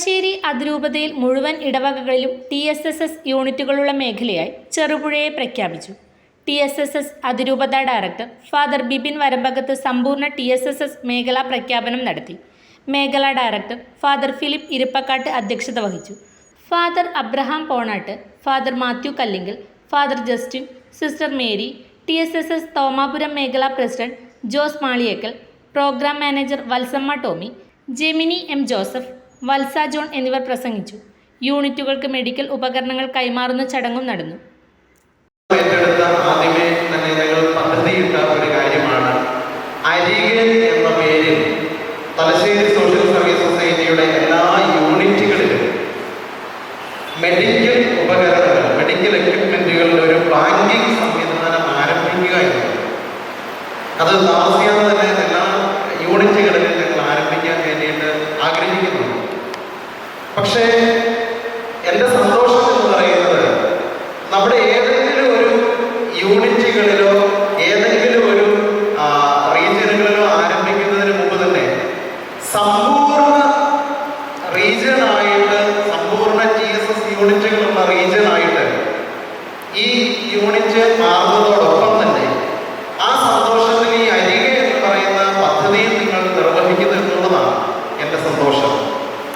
തലശ്ശേരി അതിരൂപതയിൽ മുഴുവൻ ഇടവകകളിലും ടി എസ് എസ് എസ് യൂണിറ്റുകളുള്ള മേഖലയായി ചെറുപുഴയെ പ്രഖ്യാപിച്ചു. ടി എസ് എസ് എസ് അതിരൂപത ഡയറക്ടർ ഫാദർ ബിപിൻ വരമ്പകത്ത് സമ്പൂർണ ടി എസ് എസ് എസ് മേഖലാ പ്രഖ്യാപനം നടത്തി. മേഖലാ ഡയറക്ടർ ഫാദർ ഫിലിപ്പ് ഇരിപ്പക്കാട്ട് അധ്യക്ഷത വഹിച്ചു. Father Abraham Ponattu father Mathew Kallingal father Justin sister Mary T S S S Thomapuram മേഖലാ president Jose Maliyekkal program manager Valsamma Tomy Jemini M Joseph Valsa John എന്നിവർ പ്രസംഗിച്ചു. യൂണിറ്റുകൾക്ക് medical ഉപകരണങ്ങൾ കൈമാറുന്ന ചടങ്ങും നടന്നു. ഒരു എന്ന പേരിൽ തലശ്ശേരി സോഷ്യൽ സർവീസ് സൊസൈറ്റിയുടെ എല്ലാ യൂണിറ്റുകളിലും മെഡിക്കൽ ഉപകരണങ്ങൾ മെഡിക്കൽ ഒരു ബാങ്കിങ് സംവിധാനം ആരംഭിക്കുക അത് താമസിയാതെ തന്നെ എല്ലാ യൂണിറ്റുകളിലും ഞങ്ങൾ ആരംഭിക്കാൻ വേണ്ടിയിട്ട് ആഗ്രഹിക്കുന്നുണ്ട് പക്ഷേ എന്റെ സന്തോഷം എന്ന് പറയുന്നത് നമ്മുടെ ഏതെങ്കിലും ഒരു യൂണിറ്റുകളിലോ ഏതെങ്കിലും ഒരു ആ, റീജിയനുകളിലോ ആരംഭിക്കുന്നതിന് മുമ്പ് തന്നെ സമ്പൂർണ റീജിയനായിട്ട് സമ്പൂർണ ടി എസ് എസ് യൂണിറ്റുകളുള്ള റീജിയനായിട്ട് ഈ യൂണിറ്റ് മാറുന്നതോടൊപ്പം തന്നെ ആ സന്തോഷത്തിൽ ഈ അരികെ എന്ന് പറയുന്ന പദ്ധതിയും നിങ്ങൾ നിർവഹിക്കുന്നു എന്നുള്ളതാണ് എന്റെ സന്തോഷം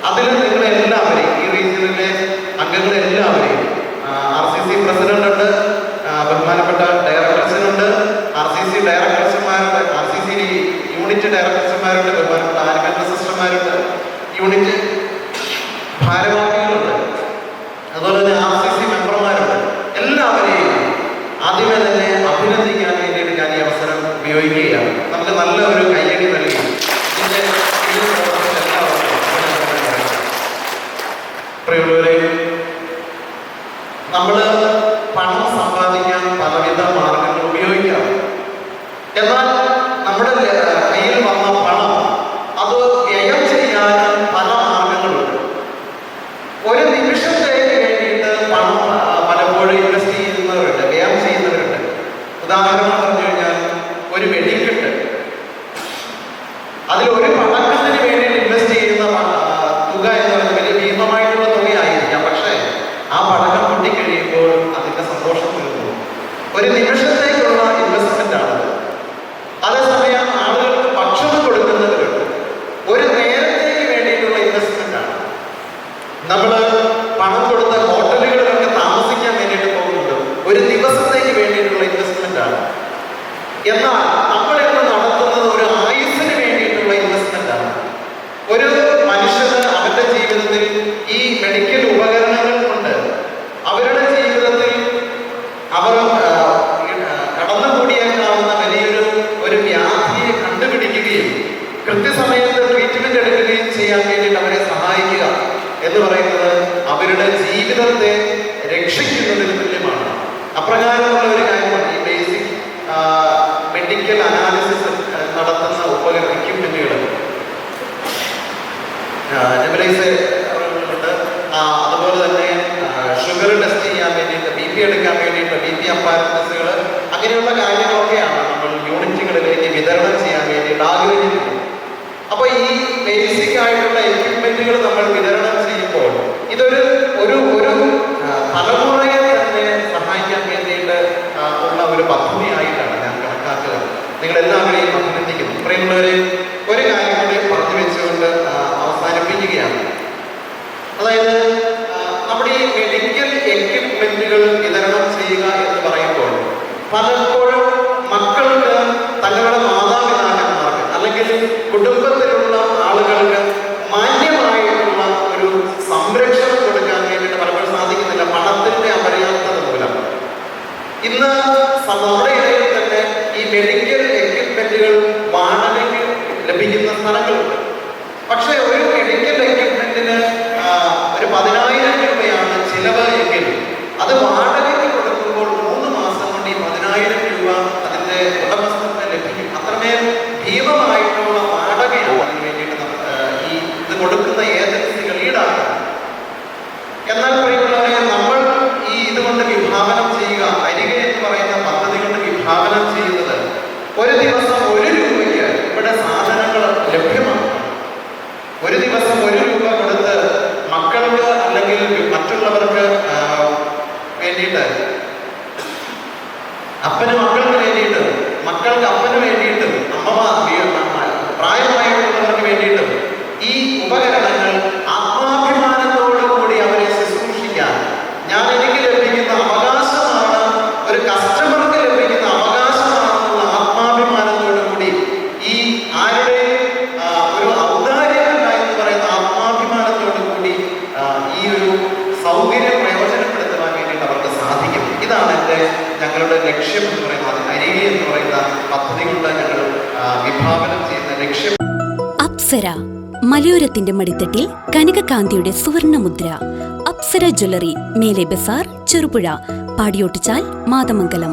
അതിൽ നിങ്ങളെല്ലാവരെയും ഈ റീജിയനിലെ അംഗങ്ങളെല്ലാവരെയും ആർ സി സി പ്രസിഡന്റ് ഉണ്ട് ആ, ബഹുമാനപ്പെട്ട ഡയറക്ടർസിനുണ്ട് ആർ സി സി ഡയറക്ടർസുമാരുണ്ട് ആർ സി സി യൂണിറ്റ് ഡയറക്ടർമാരുണ്ട് ബഹുമാനപ്പെട്ട ആരോഗ്യ സിസ്റ്റർമാരുണ്ട് യൂണിറ്റ് ഭാരവാഹികളുണ്ട് അതുപോലെ തന്നെ ആർ സി സി മെമ്പർമാരുണ്ട് എല്ലാവരെയും ആദ്യമേ തന്നെ അഭിനന്ദിക്കാൻ വേണ്ടിയിട്ട് ഞാൻ ഈ അവസരം ഉപയോഗിക്കുകയാണ് നമുക്ക് നല്ല ഒരു കയ്യടി നൽകി. പ്രിയമുള്ളവരെ നമ്മൾ പണം എന്നാൽ നെബുലൈസ് ഉണ്ട്. അതുപോലെ തന്നെ ഷുഗർ ടെസ്റ്റ് ചെയ്യാൻ വേണ്ടിയിട്ട് ബി പി എടുക്കാൻ വേണ്ടിയിട്ട് ബി പി അപ്പാരൻസുകൾ അങ്ങനെയുള്ള കാര്യങ്ങളൊക്കെയാണ് നമ്മൾ യൂണിറ്റുകളിലേക്ക് വിതരണം ചെയ്യാൻ വേണ്ടിയിട്ട് ആഗ്രഹിക്കുന്നത്. അപ്പോൾ ഈ ബേസിക് ആയിട്ടുള്ള എക്യുപ്മെന്റുകൾ നമ്മൾ വിതരണം ചെയ്യുമ്പോൾ ഇതൊരു ഒരു ഒരു തലമുറയെ തന്നെ സഹായിക്കാൻ വേണ്ടിയിട്ട് ഉള്ള ഒരു പദ്ധതിയായിട്ടാണ് ഞാൻ നിങ്ങൾ നിങ്ങളെല്ലാവരെയും അഭിനന്ദിക്കുന്നു. പ്രിയമുള്ളവരെ നമ്മുടെ തന്നെ ഈ മെഡിക്കൽ എക്യുപ്മെന്റുകൾ വാടകയ്ക്ക് ലഭിക്കുന്ന സ്ഥലങ്ങളുണ്ട്. പക്ഷേ ഒരു മെഡിക്കൽ എക്യുപ്മെന്റിന് ഒരു പതിനായിരം രൂപയാണ് ചിലവ് എങ്കിൽ അത് വാടകയ്ക്ക് കൊടുക്കുമ്പോൾ മൂന്ന് മാസം കൊണ്ട് ഈ പതിനായിരം രൂപ അതിന്റെ ഉടമസ്ഥന് ലഭിക്കും. അത്രമേൽ ഭീമമായിട്ടുള്ള വാടകയാണ് അതിന് വേണ്ടിയിട്ട് ഈ ഇത് കൊടുക്കുന്ന ഏജൻസികൾ ഈടാക്കുന്നത്. എന്നാൽ ഒരു ദിവസം ഒരു രൂപയ്ക്ക് ഇവിടെ സാധനങ്ങൾ ലഭ്യമാണ്. ഒരു ദിവസം ഒരു രൂപ കൊടുത്ത് മക്കൾക്ക് അല്ലെങ്കിൽ മറ്റുള്ളവർക്ക് വേണ്ടിയിട്ട്. അപ്പന് മക്കൾക്ക് വേണ്ടിയിട്ട്. മക്കൾക്ക് അപ്പന് വേണ്ടിയിട്ട് ലക്ഷ്യം എന്ന് പറയുന്നത് അരികെ എന്ന് പറയുന്ന പദ്ധതികളുടെ ഞങ്ങൾ വിഭാവനം ചെയ്യുന്ന ലക്ഷ്യം. അപ്സര മലയോരത്തിന്റെ മടിത്തട്ടിൽ കനകകാന്തിയുടെ സുവർണമുദ്ര. അപ്സര ജ്വല്ലറി മേലെ ബസാർ ചെറുപുഴ പാടിയോട്ടിച്ചാൽ മാതമംഗലം.